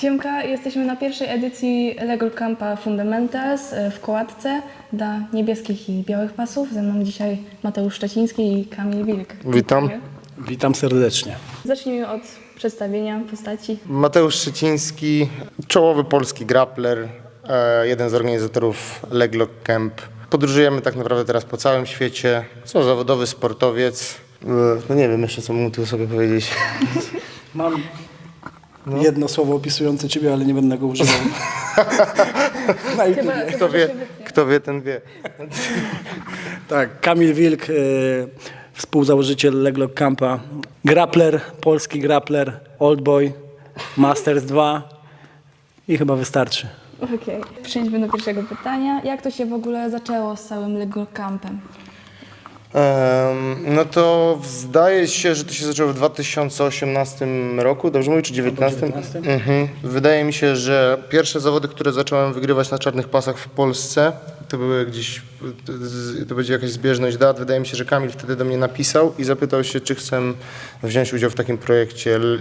Siemka, jesteśmy na pierwszej edycji Legal Campa Fundamentals e, w Kołatce dla niebieskich i białych pasów. Ze mną dzisiaj Mateusz Szczeciński i Kamil Wilk. Witam. Witam serdecznie. Zacznijmy od przedstawienia postaci. Mateusz Szczeciński, czołowy polski grappler, e, jeden z organizatorów Leglock Camp. Podróżujemy tak naprawdę teraz po całym świecie. Są zawodowy sportowiec. E, No nie wiem jeszcze, co mógł tu sobie powiedzieć. Mam jedno słowo opisujące ciebie, ale nie będę go używał. Na YouTube. Kto wie, kto wie, ten wie. Tak, Kamil Wilk, e, współzałożyciel Leglock Campa, grappler, polski grappler, old boy, Masters 2 i chyba wystarczy. Okej. Przejdźmy do pierwszego pytania. Jak to się w ogóle zaczęło z całym Legal Campem? No to zdaje się, że to się zaczęło w 2018 roku, dobrze mówię, czy 2019? Mhm. Wydaje mi się, że pierwsze zawody, które zacząłem wygrywać na czarnych pasach w Polsce, to były gdzieś, to będzie jakaś zbieżność dat. Wydaje mi się, że Kamil wtedy do mnie napisał i zapytał się, czy chcę wziąć udział w takim projekcie, l-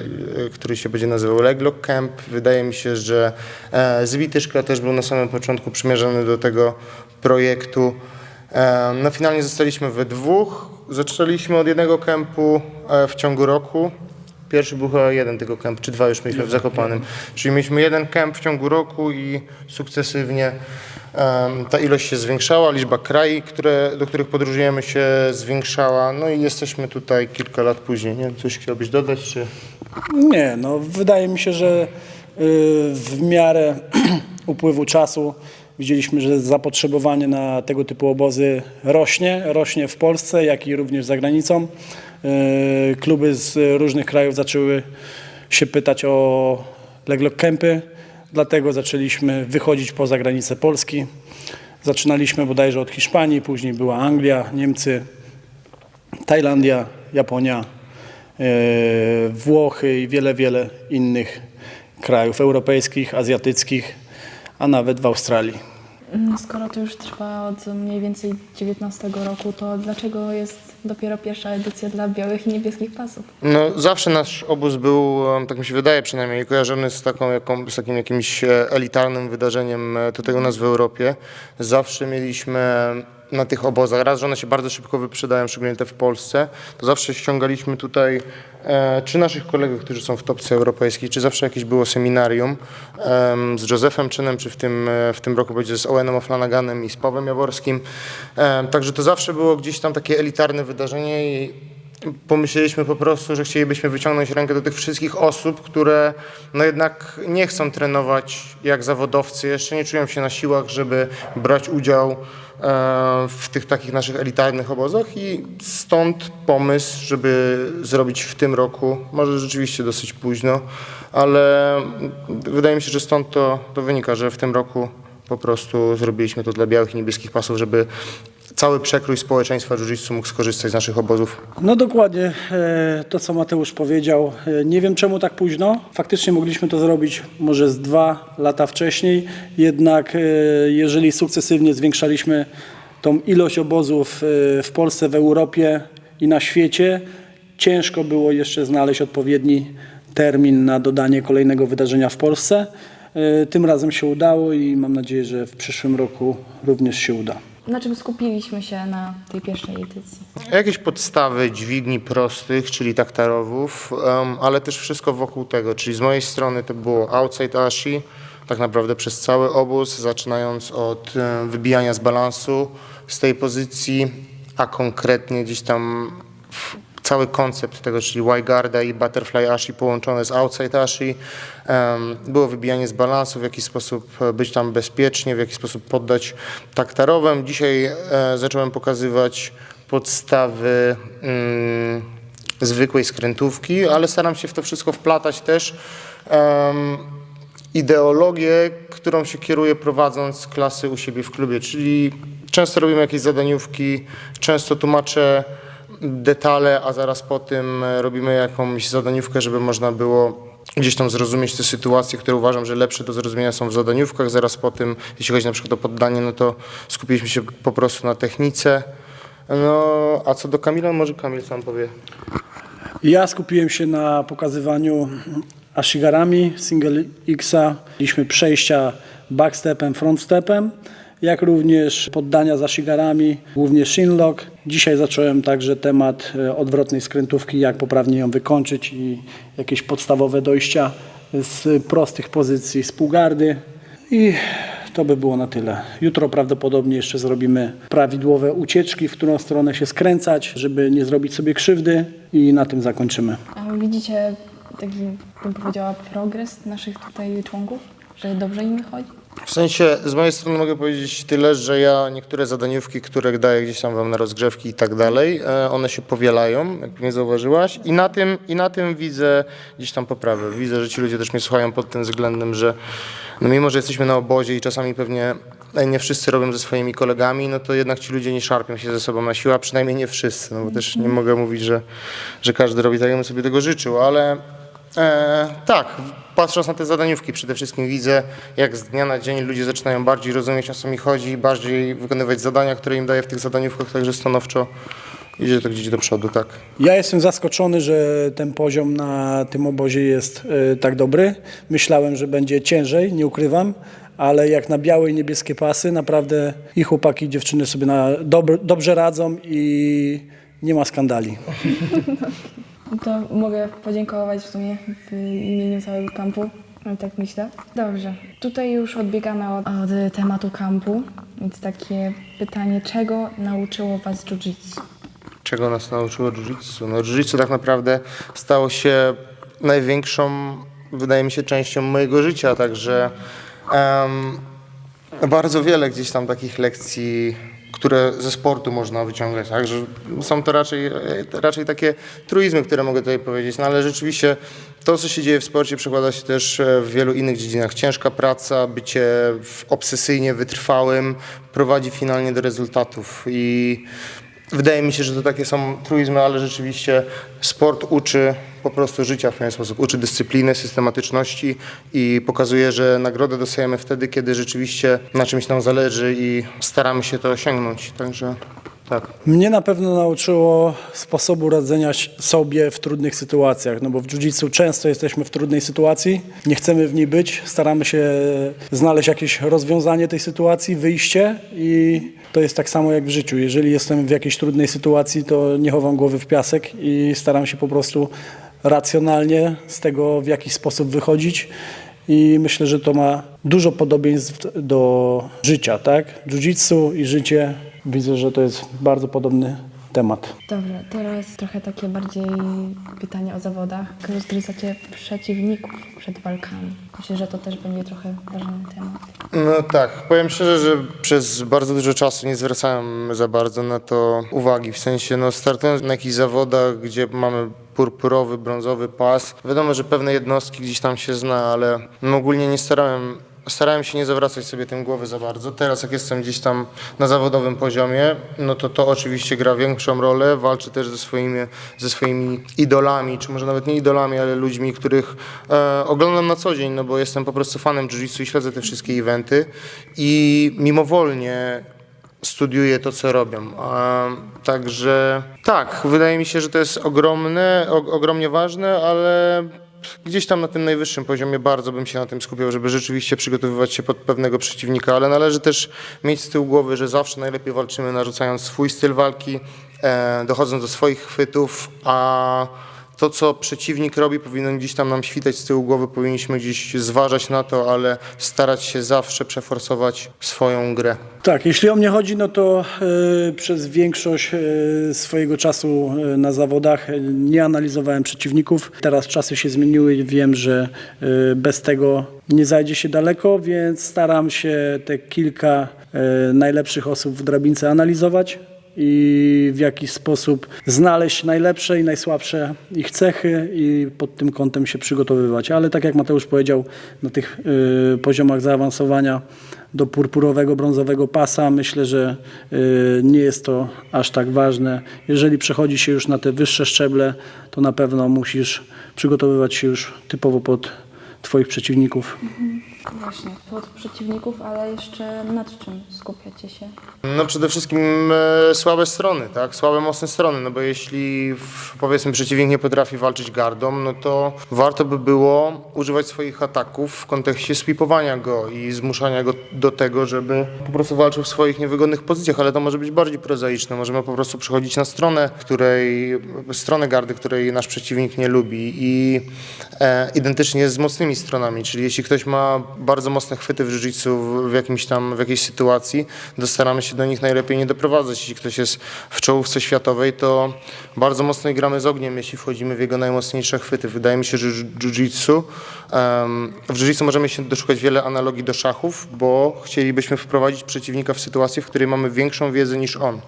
który się będzie nazywał Leglock Camp. Wydaje mi się, że e, Zwityszka też był na samym początku przymierzony do tego projektu. No finalnie zostaliśmy we dwóch. Zaczęliśmy od jednego kempu e, w ciągu roku. Pierwszy był chyba jeden tylko kemp, czy dwa już mieliśmy w Zakopanym. Czyli mieliśmy jeden kemp w ciągu roku i sukcesywnie ta ilość się zwiększała, liczba krajów, które, do których podróżujemy się zwiększała. No i jesteśmy tutaj kilka lat później. Nie wiem, coś chciałbyś dodać, czy... Nie, no wydaje mi się, że y, w miarę upływu czasu widzieliśmy, że zapotrzebowanie na tego typu obozy rośnie, rośnie w Polsce, jak i również za granicą. Y, Kluby z różnych krajów zaczęły się pytać o leglock campy, dlatego zaczęliśmy wychodzić poza granice Polski. Zaczynaliśmy bodajże od Hiszpanii, później była Anglia, Niemcy, Tajlandia, Japonia, e, Włochy i wiele, wiele innych krajów europejskich, azjatyckich, a nawet w Australii. Mm, Skoro to już trwa od mniej więcej 19 roku, to dlaczego jest dopiero pierwsza edycja dla białych i niebieskich pasów? No, zawsze nasz obóz był, tak mi się wydaje przynajmniej, kojarzony z, taką, jaką, z takim jakimś e, elitarnym wydarzeniem e, tutaj u nas w Europie. Zawsze mieliśmy na tych obozach, raz, że one się bardzo szybko wyprzedają, szczególnie te w Polsce, to zawsze ściągaliśmy tutaj czy naszych kolegów, którzy są w topce europejskiej, czy zawsze jakieś było seminarium em, z Józefem Czynem, czy w tym, e, w tym roku będzie z Owenem O'Flanaganem i z Pawłem Jaworskim. Także to zawsze było gdzieś tam takie elitarne wydarzenie i pomyśleliśmy po prostu, że chcielibyśmy wyciągnąć rękę do tych wszystkich osób, które no jednak nie chcą trenować jak zawodowcy, jeszcze nie czują się na siłach, żeby brać udział e, w tych takich naszych elitarnych obozach i stąd pomysł, żeby zrobić w tym roku, może rzeczywiście dosyć późno, ale wydaje mi się, że stąd to, to wynika, że w tym roku po prostu zrobiliśmy to dla białych i niebieskich pasów, żeby cały przekrój społeczeństwa jiu-jitsu mógł skorzystać z naszych obozów. No dokładnie e, to, co Mateusz powiedział. E, Nie wiem czemu tak późno. Faktycznie mogliśmy to zrobić może z dwa lata wcześniej, jednak e, jeżeli sukcesywnie zwiększaliśmy tą ilość obozów w Polsce, w Europie i na świecie, ciężko było jeszcze znaleźć odpowiedni termin na dodanie kolejnego wydarzenia w Polsce. Tym razem się udało i mam nadzieję, że w przyszłym roku również się uda. Na czym skupiliśmy się na tej pierwszej edycji? Jakieś podstawy dźwigni prostych, czyli taktarowów, em, ale też wszystko wokół tego, czyli z mojej strony to było outside ashi, tak naprawdę przez cały obóz, zaczynając od wybijania z balansu z tej pozycji, a konkretnie gdzieś tam w, cały koncept tego, czyli Y-guarda i butterfly ashi połączone z outside ashi, było wybijanie z balansu, w jaki sposób e, być tam bezpiecznie, w jaki sposób poddać taktarowem. Dzisiaj e, zacząłem pokazywać podstawy mm, zwykłej skrętówki, ale staram się w to wszystko wplatać też em, ideologię, którą się kieruję prowadząc klasy u siebie w klubie, czyli często robimy jakieś zadaniówki, często tłumaczę detale, a zaraz po tym e, robimy jakąś zadaniówkę, żeby można było gdzieś tam zrozumieć te sytuacje, które uważam, że lepsze do zrozumienia są w zadaniówkach. Zaraz po tym, jeśli chodzi na przykład o poddanie, no to skupiliśmy się po prostu na technice. No, a co do Kamila, może Kamil sam powie. Ja skupiłem się na pokazywaniu ashigarami, single Xa, mieliśmy przejścia backstepem, frontstepem, jak również poddania z ashigarami, głównie shinlock. Dzisiaj zacząłem także temat e, odwrotnej skrętówki, jak poprawnie ją wykończyć i jakieś podstawowe dojścia z prostych pozycji z półgardy. I to by było na tyle. Jutro prawdopodobnie jeszcze zrobimy prawidłowe ucieczki, w którą stronę się skręcać, żeby nie zrobić sobie krzywdy i na tym zakończymy. A widzicie taki, bym powiedziała, progres naszych tutaj członków? Że dobrze im wychodzi? W sensie, z mojej strony mogę powiedzieć tyle, że ja niektóre zadaniówki, które daję gdzieś tam wam na rozgrzewki i tak dalej, e, one się powielają, jak mnie zauważyłaś i na tym, i na tym widzę gdzieś tam poprawę. Widzę, że ci ludzie też mnie słuchają pod tym względem, że no mimo, że jesteśmy na obozie i czasami pewnie e, nie wszyscy robią ze swoimi kolegami, no to jednak ci ludzie nie szarpią się ze sobą na siłę, a przynajmniej nie wszyscy, no bo też nie mogę mówić, że, że każdy robi tak, jakbym sobie tego życzył, ale E, tak, patrząc na te zadaniówki przede wszystkim widzę, jak z dnia na dzień ludzie zaczynają bardziej rozumieć o co mi chodzi, bardziej wykonywać zadania, które im daję w tych zadaniówkach, także stanowczo idzie to gdzieś do przodu, tak. Ja jestem zaskoczony, że ten poziom na tym obozie jest e, tak dobry. Myślałem, że będzie ciężej, nie ukrywam, ale jak na białe i niebieskie pasy, naprawdę i chłopaki, i dziewczyny sobie na, dob, dobrze radzą i nie ma skandali. To mogę podziękować w sumie w imieniu całego kampu. Tak myślę. Dobrze. Tutaj już odbiegamy od, od tematu kampu, więc takie pytanie, czego nauczyło Was jiu-jitsu? Czego nas nauczyło jiu-jitsu? No jiu-jitsu tak naprawdę stało się największą, wydaje mi się, częścią mojego życia, także em, bardzo wiele gdzieś tam takich lekcji, które ze sportu można wyciągać, tak? że są to raczej, e, raczej takie truizmy, które mogę tutaj powiedzieć, no ale rzeczywiście to, co się dzieje w sporcie przekłada się też e, w wielu innych dziedzinach. Ciężka praca, bycie obsesyjnie wytrwałym prowadzi finalnie do rezultatów i Wydaje mi się, że to takie są truizmy, ale rzeczywiście sport uczy po prostu życia w pewien sposób. Uczy dyscypliny, systematyczności i pokazuje, że nagrodę dostajemy wtedy, kiedy rzeczywiście na czymś nam zależy i staramy się to osiągnąć. Także tak. Mnie na pewno nauczyło sposobu radzenia sobie w trudnych sytuacjach, no bo w jiu-jitsu często jesteśmy w trudnej sytuacji, nie chcemy w niej być, staramy się znaleźć jakieś rozwiązanie tej sytuacji, wyjście i to jest tak samo jak w życiu. Jeżeli jestem w jakiejś trudnej sytuacji, to nie chowam głowy w piasek i staram się po prostu racjonalnie z tego w jakiś sposób wychodzić. I myślę, że to ma dużo podobieństw do życia, tak? Jiu-jitsu i życie. Widzę, że to jest bardzo podobny temat. Dobrze, teraz trochę takie bardziej pytanie o zawodach. Jak rozgryzacie przeciwników przed walkami? Myślę, że to też będzie trochę ważny temat. No tak, powiem szczerze, że przez bardzo dużo czasu nie zwracałem za bardzo na to uwagi. W sensie, no startując na jakichś zawodach, gdzie mamy purpurowy, brązowy pas, wiadomo, że pewne jednostki gdzieś tam się zna, ale no ogólnie nie starałem starałem się nie zawracać sobie tym głowy za bardzo. Teraz jak jestem gdzieś tam na zawodowym poziomie, no to to oczywiście gra większą rolę. Walczę też ze swoimi, ze swoimi idolami, czy może nawet nie idolami, ale ludźmi, których e, oglądam na co dzień, no bo jestem po prostu fanem jiu-jitsu i śledzę te wszystkie eventy i mimowolnie studiuję to, co robią. Także tak, wydaje mi się, że to jest ogromne, o, ogromnie ważne, ale gdzieś tam na tym najwyższym poziomie bardzo bym się na tym skupiał, żeby rzeczywiście przygotowywać się pod pewnego przeciwnika, ale należy też mieć z tyłu głowy, że zawsze najlepiej walczymy narzucając swój styl walki, e, dochodząc do swoich chwytów, a to, co przeciwnik robi, powinno gdzieś tam nam świtać z tyłu głowy, powinniśmy gdzieś zważać na to, ale starać się zawsze przeforsować swoją grę. Tak, jeśli o mnie chodzi, no to e, przez większość e, swojego czasu e, na zawodach e, nie analizowałem przeciwników. Teraz czasy się zmieniły i wiem, że e, bez tego nie zajdzie się daleko, więc staram się te kilka e, najlepszych osób w drabince analizować i w jakiś sposób znaleźć najlepsze i najsłabsze ich cechy i pod tym kątem się przygotowywać. Ale tak jak Mateusz powiedział, na tych y, poziomach zaawansowania do purpurowego, brązowego pasa myślę, że y, nie jest to aż tak ważne. Jeżeli przechodzi się już na te wyższe szczeble, to na pewno musisz przygotowywać się już typowo pod Twoich przeciwników. Właśnie, pod przeciwników, ale jeszcze nad czym skupiacie się? No przede wszystkim e, słabe strony, tak? Słabe, mocne strony, no bo jeśli w, powiedzmy przeciwnik nie potrafi walczyć gardą, no to warto by było używać swoich ataków w kontekście sweepowania go i zmuszania go do tego, żeby po prostu walczył w swoich niewygodnych pozycjach, ale to może być bardziej prozaiczne. Możemy po prostu przychodzić na stronę, której, stronę gardy, której nasz przeciwnik nie lubi i e, identycznie z mocnymi stronami, czyli jeśli ktoś ma bardzo mocne chwyty w jiu-jitsu w, jakimś tam, w jakiejś sytuacji, to staramy się do nich najlepiej nie doprowadzać. Jeśli ktoś jest w czołówce światowej, to bardzo mocno gramy z ogniem, jeśli wchodzimy w jego najmocniejsze chwyty. Wydaje mi się, że jiu-jitsu, w jiu-jitsu możemy się doszukać wiele analogii do szachów, bo chcielibyśmy wprowadzić przeciwnika w sytuację, w której mamy większą wiedzę niż on.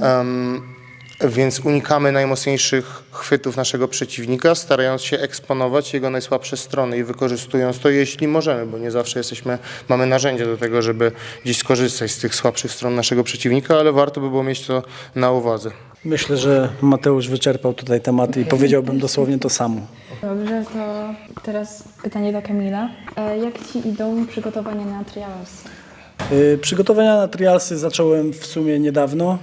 Em, więc unikamy najmocniejszych chwytów naszego przeciwnika, starając się eksponować jego najsłabsze strony i wykorzystując to, jeśli możemy, bo nie zawsze jesteśmy, mamy narzędzia do tego, żeby gdzieś skorzystać z tych słabszych stron naszego przeciwnika, ale warto by było mieć to na uwadze. Myślę, że Mateusz wyczerpał tutaj temat i powiedziałbym dosłownie to samo. Dobrze, to teraz pytanie do Kamila. E, Jak Ci idą przygotowania na trials? Y, Przygotowania na trialsy zacząłem w sumie niedawno.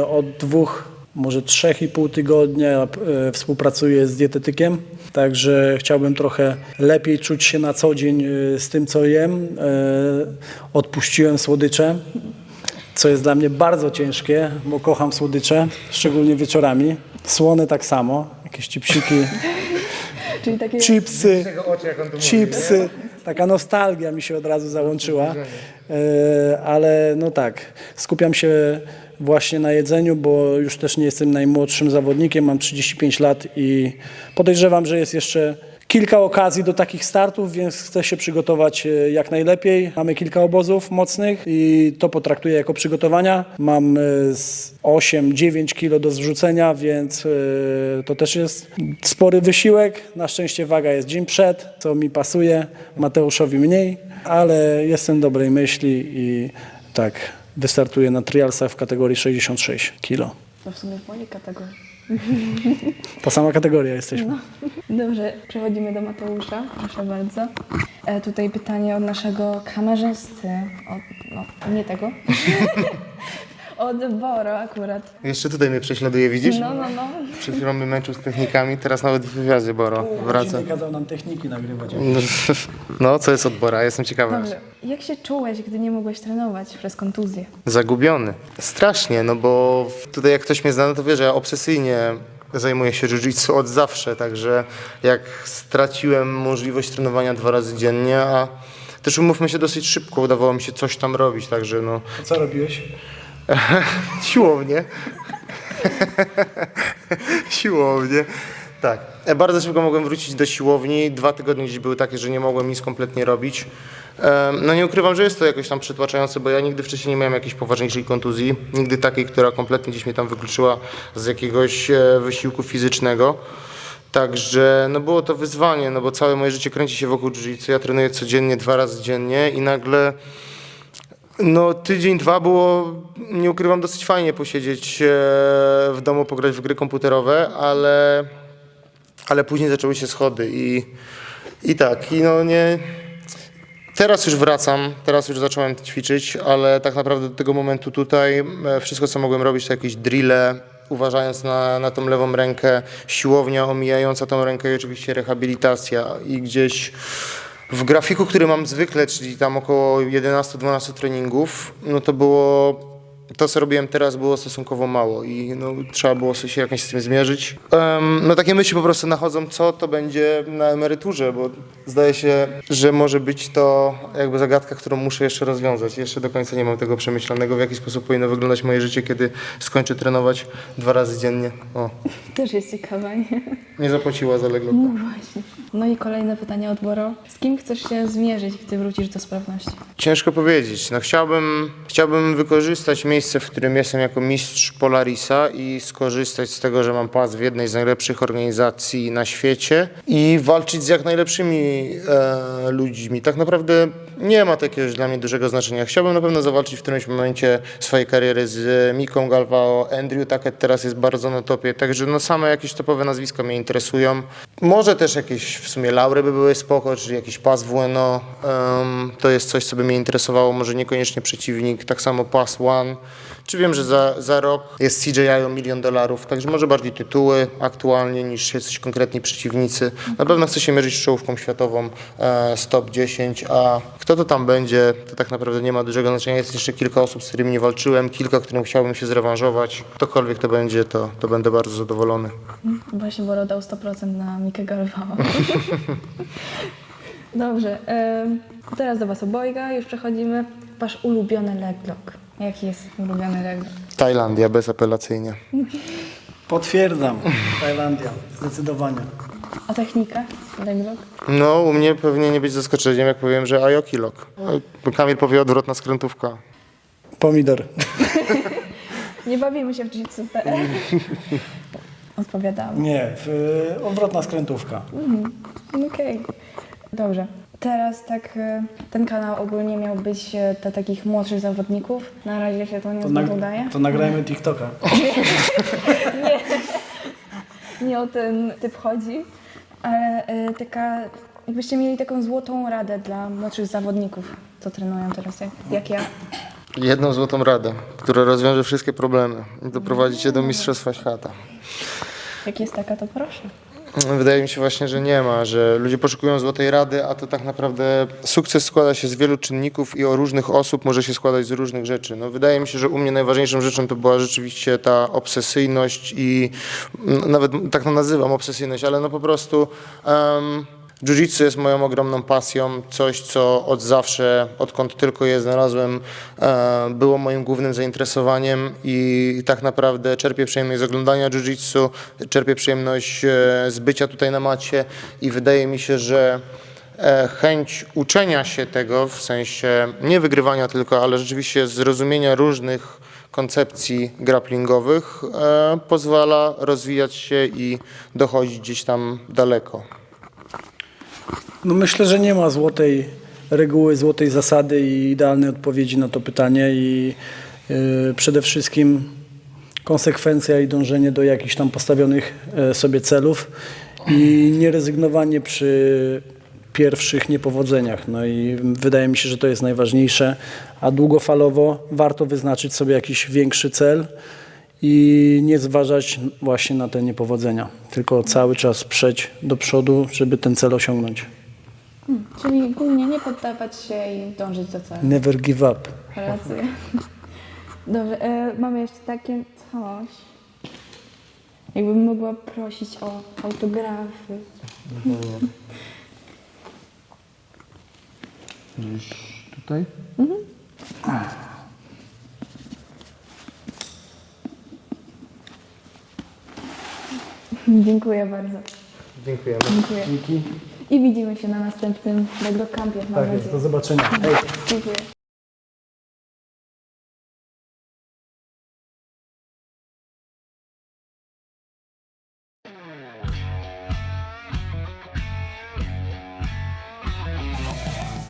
Y, Od dwóch, może trzech i pół tygodnia y, współpracuję z dietetykiem, także chciałbym trochę lepiej czuć się na co dzień y, z tym, co jem. Y, Odpuściłem słodycze, co jest dla mnie bardzo ciężkie, bo kocham słodycze, szczególnie wieczorami. Słone tak samo, jakieś chipsiki, Czyli takie chipsy, chipsy. Taka nostalgia mi się od razu załączyła. E, Ale no tak, skupiam się właśnie na jedzeniu, bo już też nie jestem najmłodszym zawodnikiem, mam 35 lat i podejrzewam, że jest jeszcze kilka okazji do takich startów, więc chcę się przygotować e, jak najlepiej. Mamy kilka obozów mocnych i to potraktuję jako przygotowania. Mam e, z 8-9 kilo do zrzucenia, więc e, to też jest spory wysiłek. Na szczęście waga jest dzień przed, co mi pasuje, Mateuszowi mniej, ale jestem dobrej myśli i tak wystartuję na trialsach w kategorii 66 kilo. to w sumie w mojej kategorii. Ta sama kategoria jesteśmy. Dobrze, przechodzimy do Mateusza. Proszę bardzo. E, tutaj pytanie od naszego kamerzysty. Od, no, nie tego. od Boro akurat. Jeszcze tutaj mnie prześladuje, widzisz? No, no, no. Przed chwilą mnie męczył z technikami, teraz nawet w wywiadzie Boro wraca. kazał nam techniki nagrywać. No, co jest od Bora? Jestem ciekawy. Dobrze. Jak się czułeś, gdy nie mogłeś trenować przez kontuzję? Zagubiony. Strasznie, no bo tutaj jak ktoś mnie zna, no to wie, że ja obsesyjnie zajmuję się jiu-jitsu od zawsze, także jak straciłem możliwość trenowania dwa razy dziennie, a też umówmy się dosyć szybko, udawało mi się coś tam robić, także no Co robiłeś? siłownie. siłownie. Tak. E, Bardzo szybko mogłem wrócić do siłowni. Dwa tygodnie gdzieś były takie, że nie mogłem nic kompletnie robić. No nie ukrywam, że jest to jakoś tam przytłaczające, bo ja nigdy wcześniej nie miałem jakiejś poważniejszej kontuzji. Nigdy takiej, która kompletnie gdzieś mnie tam wykluczyła z jakiegoś e, wysiłku fizycznego. Także no było to wyzwanie, no bo całe moje życie kręci się wokół jiu-jitsu. Ja trenuję codziennie, dwa razy dziennie i nagle no tydzień, dwa było, nie ukrywam, dosyć fajnie posiedzieć e, w domu, pograć w gry komputerowe, ale, ale później zaczęły się schody i, i tak, i no nie... Teraz już wracam, teraz już zacząłem ćwiczyć, ale tak naprawdę do tego momentu tutaj e, wszystko, co mogłem robić, to jakieś drille, uważając na, na tą lewą rękę, siłownia omijająca tą rękę i oczywiście rehabilitacja i gdzieś w grafiku, który mam zwykle, czyli tam około 11-12 treningów, no to było to, co robiłem teraz, było stosunkowo mało i no, trzeba było sobie się jakoś z tym zmierzyć. Em, no takie myśli po prostu nachodzą, co to będzie na emeryturze, bo zdaje się, że może być to jakby zagadka, którą muszę jeszcze rozwiązać. Jeszcze do końca nie mam tego przemyślanego, w jaki sposób powinno wyglądać moje życie, kiedy skończę trenować dwa razy dziennie. O, Też jest ciekawe, nie? nie zapłaciła zaległego. No właśnie. No i kolejne pytanie od Boro. Z kim chcesz się zmierzyć, gdy wrócisz do sprawności? Ciężko powiedzieć. No chciałbym, chciałbym wykorzystać miejsce, w którym jestem jako mistrz Polarisa i skorzystać z tego, że mam pas w jednej z najlepszych organizacji na świecie i walczyć z jak najlepszymi e, ludźmi. Tak naprawdę nie ma takiego dla mnie dużego znaczenia. Chciałbym na pewno zawalczyć w którymś momencie swojej kariery z Miką Galvao. Andrew Tackett teraz jest bardzo na topie, także no same jakieś topowe nazwiska mnie interesują. Może też jakieś w sumie laury by były spoko, czyli jakiś pas WNO. em, to jest coś, co by mnie interesowało, może niekoniecznie przeciwnik. Tak samo pas One. Czy wiem, że za, za rok jest CJI o milion dolarów, także może bardziej tytuły aktualnie niż jacyś konkretni przeciwnicy. Na pewno chcę się mierzyć z czołówką światową e, z top 10, a kto to tam będzie, to tak naprawdę nie ma dużego znaczenia. Jest jeszcze kilka osób, z którymi nie walczyłem, kilka, którym chciałbym się zrewanżować. Ktokolwiek to będzie, to, to będę bardzo zadowolony. Właśnie Boro dał 100% na Mikę Galwała. Dobrze, em, teraz do Was obojga już przechodzimy. Wasz ulubiony leg lock. Jaki jest ulubiony lock? Tajlandia bezapelacyjnie. Potwierdzam. Tajlandia, zdecydowanie. A technika leg lock? No, u mnie pewnie nie być zaskoczeniem, jak powiem, że Ayoki Lock. Kamil powie odwrotna skrętówka. Pomidor. Nie bawimy się w jiu-jitsu.pl. Odpowiadamy. Nie, w, y, odwrotna skrętówka. Okej. Dobrze. Teraz tak, e, ten kanał ogólnie miał być e, dla takich młodszych zawodników. Na razie się to nie To, nag- udaje. to nagrajmy TikToka. Nie o ten typ chodzi, ale e, taka, jakbyście mieli taką złotą radę dla młodszych zawodników, co trenują teraz, jak, jak ja. Jedną złotą radę, która rozwiąże wszystkie problemy i doprowadzi cię do mistrzostwa świata. Jak jest taka, to proszę. Wydaje mi się właśnie, że nie ma, że ludzie poszukują złotej rady, a to tak naprawdę sukces składa się z wielu czynników i o różnych osób może się składać z różnych rzeczy. No, wydaje mi się, że u mnie najważniejszą rzeczą to była rzeczywiście ta obsesyjność i mm, nawet tak to nazywam obsesyjność, ale no po prostu um, Jiu-jitsu jest moją ogromną pasją, coś co od zawsze, odkąd tylko je znalazłem, e, było moim głównym zainteresowaniem i tak naprawdę czerpię przyjemność z oglądania jiu-jitsu, czerpię przyjemność e, z bycia tutaj na macie i wydaje mi się, że e, chęć uczenia się tego, w sensie nie wygrywania tylko, ale rzeczywiście zrozumienia różnych koncepcji grapplingowych pozwala rozwijać się i dochodzić gdzieś tam daleko. No myślę, że nie ma złotej reguły, złotej zasady i idealnej odpowiedzi na to pytanie i y, przede wszystkim konsekwencja i dążenie do jakichś tam postawionych e, sobie celów i nierezygnowanie przy pierwszych niepowodzeniach. No i wydaje mi się, że to jest najważniejsze, a długofalowo warto wyznaczyć sobie jakiś większy cel i nie zważać właśnie na te niepowodzenia, tylko cały czas przejść do przodu, żeby ten cel osiągnąć. Czyli głównie nie poddawać się i dążyć do celu. Never give up. Rację. Dobrze, e, mamy jeszcze takie coś. Jakbym mogła prosić o autografy. Gdzieś tutaj? Dziękuję bardzo. Dziękujemy. Dziękuję. Dzięki. I widzimy się na następnym Leglo Campie, mam Tak jest, nadzieję. do zobaczenia. Hej. Dziękuję.